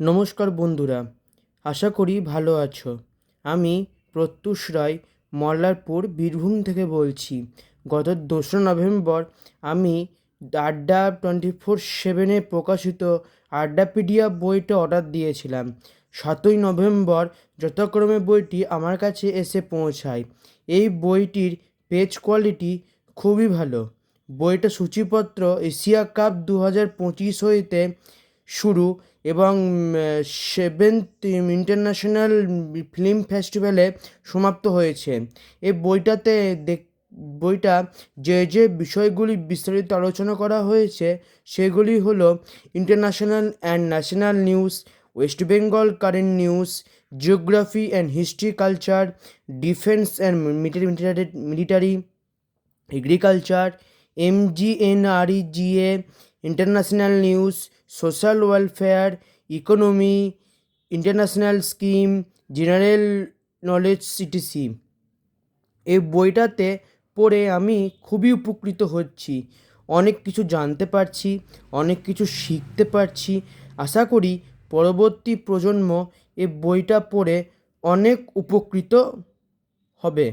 নমস্কার বন্ধুরা, আশা করি ভালো আছো। আমি প্রত্যুষ রায়, মল্লারপুর, বীরভূম থেকে বলছি। গত দোসরা নভেম্বর আমি আড্ডা টোয়েন্টি ফোর সেভেনে প্রকাশিত আড্ডাপিডিয়া বইটা অর্ডার দিয়েছিলাম। সাতই নভেম্বর যথাক্রমে বইটি আমার কাছে এসে পৌঁছায়। এই বইটির পেজ কোয়ালিটি খুবই ভালো। বইটা সূচিপত্র এশিয়া কাপ দু হাজার পঁচিশ হইতে শুরু। এবং সেভেন্থ ইন্টারন্যাশনাল ফিল্ম ফেস্টিভ্যালে সমাপ্ত হয়েছে। এই বইটাতে দেখ, বইটা যে যে বিষয়গুলি বিস্তারিত আলোচনা করা হয়েছে, সেগুলি হলো international and national news, West Bengal current news, geography and history, culture, defence and military military, agriculture MGNREGA international news, social welfare, economy, international scheme, general knowledge CTC. এই বইটাতে পড়ে আমি খুবই উপকৃত হচ্ছি। অনেক কিছু জানতে পারছি, অনেক কিছু শিখতে পারছি। আশা করি পরবর্তী প্রজন্ম এই বইটা পড়ে অনেক উপকৃত হবে।